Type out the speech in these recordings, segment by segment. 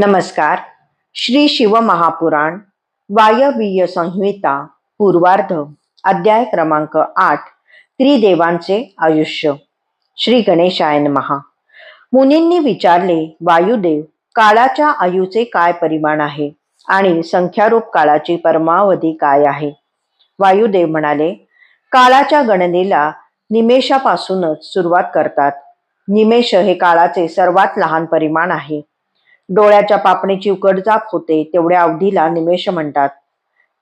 नमस्कार. श्री शिव महापुराण वायवीय संहिता पूर्वार्ध अध्याय क्रमांक आठ त्रिदेवांचे आयुष्य. श्री गणेशाय महा मुनींनी विचारले वायुदेव काळाच्या आयुचे काय परिमाण आहे आणि संख्यारूप काळाची परमावधी काय आहे? वायुदेव म्हणाले काळाच्या गणनेला निमेषापासूनच सुरुवात करतात. निमेष हे काळाचे सर्वात लहान परिमाण आहे. डोळ्याच्या पापणीची उकडजाप होते तेवढ्या अवधीला निमेष म्हणतात.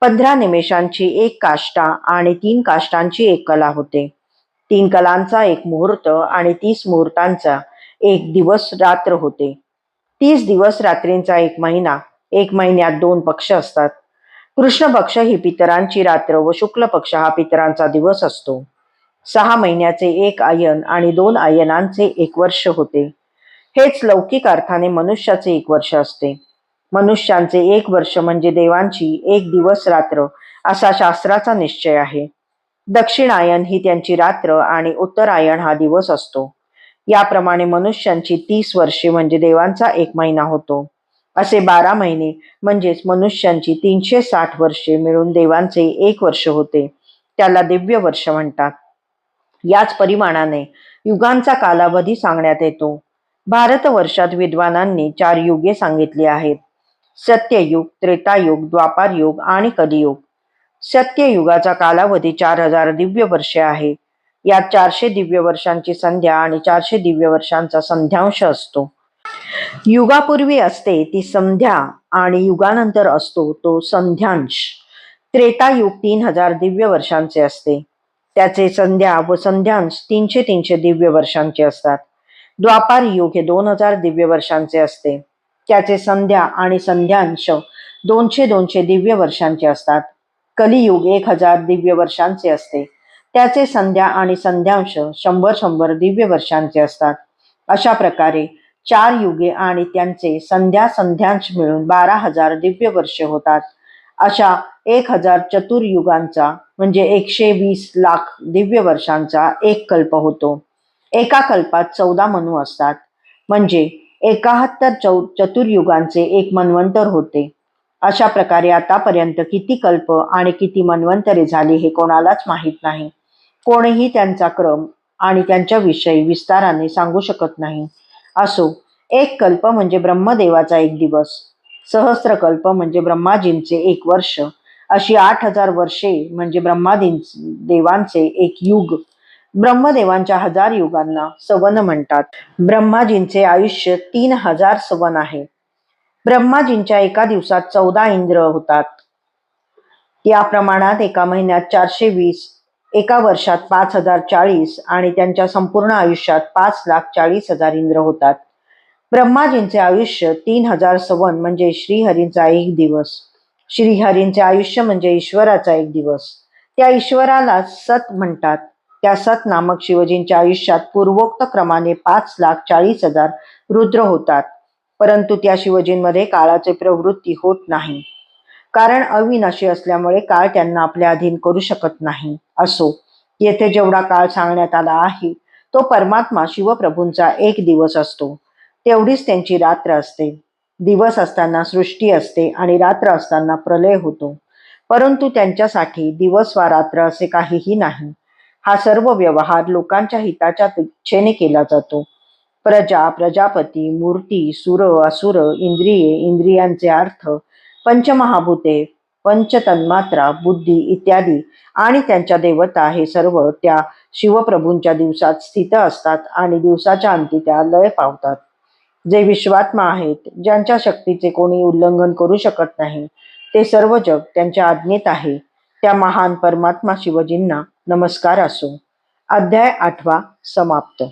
पंधरा निमेषांची एक काष्टा आणि तीन काष्टांची एक कला होते. तीन कलांचा एक मुहूर्त आणि तीस मुहूर्तांचा एक दिवस रात्र होते. तीस दिवस रात्रींचा एक महिना एक महिन्यात दोन पक्ष असतात. कृष्ण पक्ष ही पितरांची रात्र व शुक्ल पक्ष हा पितरांचा दिवस असतो. सहा महिन्याचे एक आयन आणि दोन आयनांचे एक वर्ष होते. हेच लौकिक अर्थाने मनुष्याचे एक वर्ष असते. मनुष्यांचे एक वर्ष म्हणजे देवांची एक दिवस रात्र असा शास्त्राचा निश्चय आहे. दक्षिणायन ही त्यांची रात्र आणि उत्तरायण हा दिवस असतो. याप्रमाणे मनुष्यांची तीस वर्षे म्हणजे देवांचा एक महिना होतो. असे बारा महिने म्हणजेच मनुष्यांची तीनशे साठ वर्षे मिळून देवांचे एक वर्ष होते. त्याला दिव्य वर्ष म्हणतात. याच परिमाणाने युगांचा कालावधी सांगण्यात येतो. भारतवर्षात विद्वानांनी चार युगे सांगितली आहेत. सत्ययुग त्रेतायुग द्वापारयुग आणि कलियुग. सत्ययुगाचा कालावधी चार हजार दिव्य वर्षे आहे. यात चारशे दिव्य वर्षांची संध्या आणि चारशे दिव्य वर्षांचा संध्यांश असतो. युगापूर्वी असते ती संध्या आणि युगानंतर असतो तो संध्यांश. त्रेतायुग तीन हजार दिव्य वर्षांचे असते. त्याचे संध्या व संध्यांश तीनशे तीनशे दिव्य वर्षांचे असतात. द्वापार युग हे दोन हजार दिव्य वर्षांचे असते. त्याचे संध्या आणि संध्यांश दोनशे दोनशे दिव्य वर्षांचे असतात. कलियुग एक हजार दिव्य वर्षांचे असते. त्याचे संध्या आणि संध्यांश शंभर शंभर दिव्य वर्षांचे असतात. अशा प्रकारे चार युगे आणि त्यांचे संध्या संध्यांश मिळून बारा हजार दिव्य वर्ष होतात. अशा एक हजार चतुर्युगांचा म्हणजे एकशे वीस लाख दिव्य वर्षांचा एक कल्प होतो. एका कल्पात चौदा मनू असतात. म्हणजे एकाहत्तर चौ चतुर्युगांचे एक मनवंतर होते. अशा प्रकारे आतापर्यंत किती कल्प आणि किती मन्वंतरे झाली हे कोणालाच माहीत नाही. कोणीही त्यांचा क्रम आणि त्यांच्याविषयी विस्ताराने सांगू शकत नाही. असो एक कल्प म्हणजे ब्रह्मदेवाचा एक दिवस. सहस्त्रकल्प म्हणजे ब्रह्माजींचे एक वर्ष. अशी आठ हजार वर्षे म्हणजे ब्रह्मादीं देवांचे एक युग. ब्रह्मदेवांच्या हजार युगांना सवन म्हणतात. ब्रह्माजींचे आयुष्य तीन हजार सवन आहे. ब्रह्माजींच्या एका दिवसात चौदा इंद्र होतात. या प्रमाणात एका महिन्यात चारशे वीस एका वर्षात पाच हजार चाळीस आणि त्यांच्या संपूर्ण आयुष्यात पाच लाख चाळीस हजार इंद्र होतात. ब्रह्माजींचे आयुष्य तीन हजार सवन म्हणजे श्रीहरींचा एक दिवस. श्रीहरींचे आयुष्य म्हणजे ईश्वराचा एक दिवस. त्या ईश्वराला सत म्हणतात. त्या सत नामक शिवजींच्या आयुष्यात पूर्वोक्त क्रमाने पाच लाख चाळीस हजार रुद्र होतात. परंतु त्या शिवजींमध्ये काळाचे प्रवृत्ती होत नाही. कारण अविनाशी असल्यामुळे काळ त्यांना आपल्या अधीन करू शकत नाही. असो येथे जेवढा काळ सांगण्यात आला आहे तो परमात्मा शिवप्रभूंचा एक दिवस असतो. तेवढीच त्यांची रात्र असते. दिवस असताना सृष्टी असते आणि रात्र असताना प्रलय होतो. परंतु त्यांच्यासाठी दिवस वा रात्र असे काहीही नाही. हा सर्व व्यवहार लोकांच्या हिताच्या इच्छेने केला जातो. प्रजा प्रजापती मूर्ती सुर असुर इंद्रिये इंद्रियांचे अर्थ पंचमहाभूते पंचतन्मात्रा बुद्धी इत्यादी आणि त्यांच्या देवता हे सर्व त्या शिवप्रभूंच्या दिवसात स्थित असतात आणि दिवसाच्या अंती त्या लय पावतात. जे विश्वात्मा आहेत ज्यांच्या शक्तीचे कोणी उल्लंघन करू शकत नाही ते सर्व जग त्यांच्या आज्ञेत आहे. त्या महान परमात्मा शिवजींना नमस्कार असो. अध्याय आठवा समाप्त.